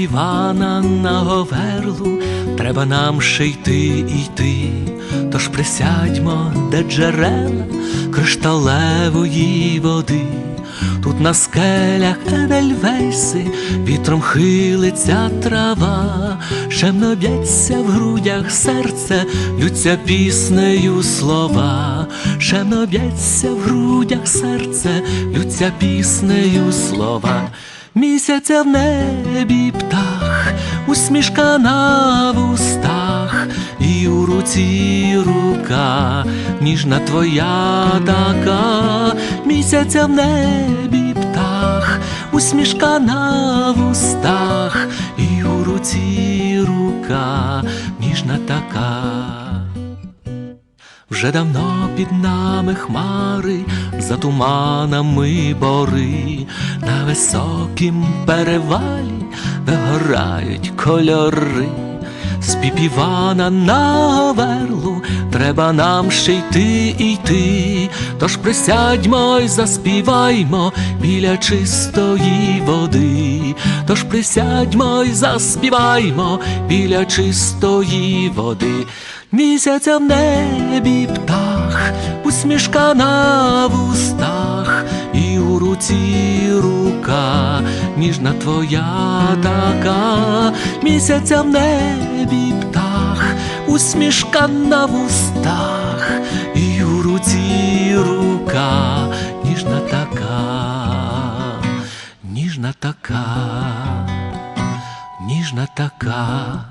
Піпівана на говерлу, треба нам ще йти йти. Тож присядьмо, де джерела кришталевої води. Тут на скелях Едельвейси вітром хилиться трава, Шемно б'ється в грудях серце, лються піснею слова, Шемно б'ється в грудях серце, лються піснею слова. Місяця в небі птах, усмішка на вустах, і у руці рука, ніжна твоя така, місяця в небі птах, усмішка на вустах, і у руці рука, ніжна така. Вже давно під нами хмари, за туманами бори, на високім перевалі вигорають кольори. Піпівана на верлу треба нам ще йти йти, тож присядьмо й заспіваймо біля чистої води, тож присядьмо й заспіваймо біля чистої води. Місяця в небі птах, усмішка на вустах, і у руці рука, ніжна твоя така, місяця в небі птах, усмішка на вустах, і у руці рука, ніжна така, ніжна така, ніжна така.